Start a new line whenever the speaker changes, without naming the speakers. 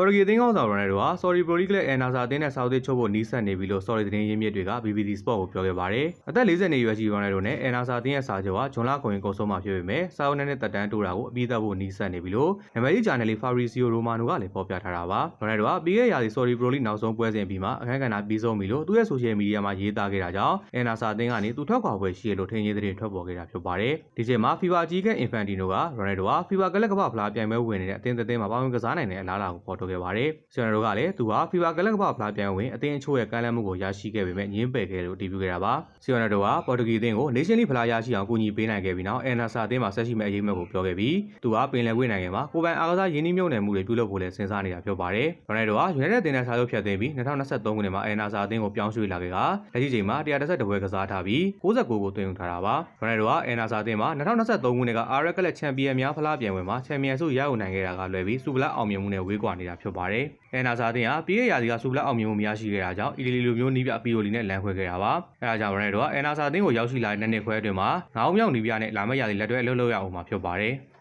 ပေါ်တူဂီအသင်းကောင်းဆောင်ရိုနယ်ဒိုဟာ Sorry Pro League နဲ့ El Nassr အသင်းနဲ့ဆောက်သစ်ချုပ်ဖို့နီးစပ်နေပြီလို့ Sorry သတင်းရင်းမြစ်တွေက BBC Sport ကိုပြောခဲ့ပါတယ်။အသက်40နှစ်အရွယ်ရှိရိုနယ်ဒိုနဲ့ El Nassr အသင်းရဲ့စာချုပ်ဟာဂျွန်လကုန်ရင်ကုန်ဆုံးမှာဖြစ်ပေမဲ့စာအုပ်နဲ့တက်တန်းတိုးတာကိုအပြီးသတ်ဖို့နီးစပ်နေပြီလို့နာမည်ကြီးဂျာနယ်လီ Fabrizio Romano ကလည်းဖော်ပြထားတာပါ။ရိုနယ်ဒိုဟာပြီးခဲ့ရာသီ Sorry Pro League နောက်ဆုံးပွဲစဉ်ပြီးမှအခမ်းကဏ္ဍပြီးဆုံးပြီလို့သူ့ရဲ့ social media မှာရေးသားခဲ့တာကြောင့် El Nassr အသင်းကနေသူထွက်ခွာပွဲရှိရလို့ထင်ကြီးသတင်းထွက်ပေါ်ခဲ့တာဖြစ်ပါတယ်။ဒီချိန်မှာ FIFA အကြီးအကဲ Infantino ကရိုနယ်ဒိုဟာ FIFA ကလပ်ကမ္ဘာဖလားပြိုင်ပွဲဝင်နေတဲ့အသင်းသက်သင်းမှာပါဝင်ကစားနိုင်တဲ့အလားအလာကိုဖော်ထုတ်ခဲ့ပါတယ်။ဆီယနိုတို့ကလည်းသူဟာ FIFA ကလပ်ကမ္ဘာဖလားပြိုင်ပွဲဝင်အသင်းအချို့ရဲ့ကမ်းလှမ်းမှုကိုရရှိခဲ့ပေမဲ့ငြင်းပယ်ခဲ့တယ်လို့တည်ပြုခဲ့တာပါ။ဆီယနိုတို့ကပေါ်တူဂီအသင်းကို Nation League ဖလားရရှိအောင်ကူညီပေးနိုင်ခဲ့ပြီးနောက် El Nassr အသင်းမှာဆက်ရှိမဲ့အရေးမဲ့ကိုပြောခဲ့ပြီးသူဟာပင်လယ်ကွေ့နိုင်ငံမှာကိုပိုင်အားကစားရင်းနှီးမြှုပ်နှံမှုတွေပြုလုပ်ဖို့လည်းစဉ်းစားနေတာဖြစ်ပါတယ်။ရိုနယ်ဒိုဟာ United အသင်းနဲ့စာချုပ်ဖြတ်သိမ်းပြီး2023ခုနှစ်မှာ El Nassr အသင်းကိုပြောင်းရွှေ့လာခဲ့ကလက်ရှိချိန်မှာ132ပွဲကစားထားပြီး69ကိုသွင်းယူထားတာပါ။ရိုနယ်ဒိုဟာ El Nassr အသင်းမှာ2023ခုနှစ်က ARA ကလပ်ချန်ပီယံများဖလားပြိုင်ပွဲမှာချန်ပီယံဆုရယူနိုင်ခဲ့တာကလွယ်ပြီးစူပလက်အောင်မြင်မှုနဲ့ဝေးကွာနေတာဖြစ်ပါတယ်။အဲနာဇာတင်ဟာပြည်ရဲ့ရာသီကစူပလက်အောင်မြင်မှုမရရှိခဲ့တာကြောင့်အီလီလီလိုမျိုးနီးပြအပီယိုလီနဲ့လမ်းခွဲခဲ့တာပါ။အဲဒါကြောင့်ရိုနယ်ဒိုကအဲနာဇာတင်ကိုရောက်ရှိလာတဲ့နှစ်နှစ်ခွဲအတွင်းမှာငါးအောင်မြောက်နီးပြနဲ့လာမယ့်ရာသီလက်တွဲအလုပ်လုပ်ရအောင်မှာဖြစ်ပါတယ်။